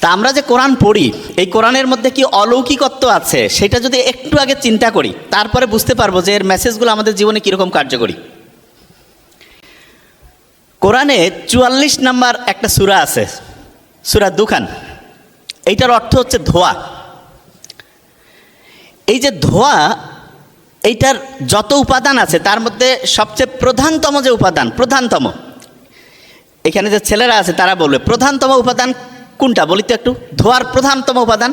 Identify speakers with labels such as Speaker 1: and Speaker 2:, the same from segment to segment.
Speaker 1: তা আমরা যে কোরআন পড়ি, এই কোরআনের মধ্যে কি অলৌকিকত্ব আছে? সেটা যদি একটু আগে চিন্তা করি, তারপরে বুঝতে পারব যে এর মেসেজগুলো আমাদের জীবনে কীরকম কার্যকরী। কোরআনে চুয়াল্লিশ নাম্বার একটা সুরা আছে, সুরা দুখান। এইটার অর্থ হচ্ছে ধোয়া। এই যে ধোয়া, এইটার যত উপাদান আছে, তার মধ্যে সবচেয়ে প্রধানতম যে উপাদান, প্রধানতম, এখানে যে ছেলেরা আছে, তারা বলবে, প্রধানতম উপাদান কোনটা বলি তো একটু? ধোয়ার প্রধানতম উপাদান।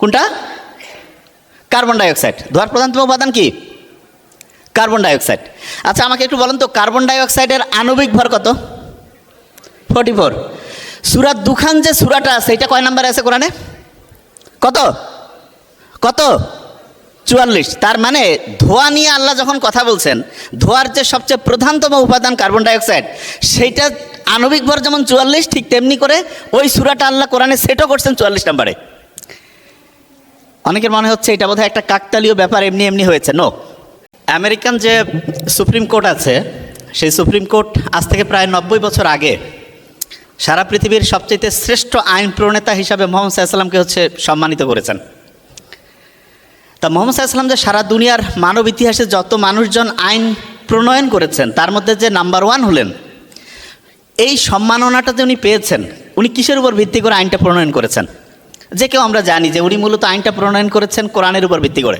Speaker 1: কোনটা? কার্বন ডাইঅক্সাইড ধোয়ার প্রধানতম উপাদান কি? কার্বন ডাইঅক্সাইড আচ্ছা আমাকে একটু বলেন তো কার্বন ডাইঅক্সাইডের আণবিক ভর কত? ফোর্টি ফোর সুরাত দুখান যে সুরাটা আছে, এটা কয় নাম্বার আছে কোরআনে? কত? কত? চুয়াল্লিশ। তার মানে ধোঁয়া নিয়ে আল্লাহ যখন কথা বলছেন, ধোঁয়ার যে সবচেয়ে প্রধানতম উপাদান কার্বন ডাইঅক্সাইড সেইটা আণবিক ভর যেমন চুয়াল্লিশ, ঠিক তেমনি করে ওই সুরাটা আল্লাহ কোরআনে সেটও করছেন চুয়াল্লিশ নাম্বারে। অনেকের মনে হচ্ছে এটা বোধহয় একটা কাকতালীয় ব্যাপার, এমনি এমনি হয়েছে। নো আমেরিকান যে সুপ্রিম কোর্ট আছে, সেই সুপ্রিম কোর্ট আজ থেকে প্রায় নব্বই বছর আগে সারা পৃথিবীর সবচেয়ে শ্রেষ্ঠ আইন প্রণেতা হিসাবে মোহাম্মদ সাল্লামকে হচ্ছে সম্মানিত করেছেন। তা মোহাম্মদ সাল্লাম যে সারা দুনিয়ার মানব ইতিহাসে যত মানুষজন আইন প্রণয়ন করেছেন, তার মধ্যে যে নাম্বার ওয়ান হলেন এই সম্মাননাটা যে উনি পেয়েছেন, উনি কিসের উপর ভিত্তি করে আইনটা প্রণয়ন করেছেন? যে কেউ আমরা জানি যে উনি মূলত আইনটা প্রণয়ন করেছেন কোরআনের উপর ভিত্তি করে।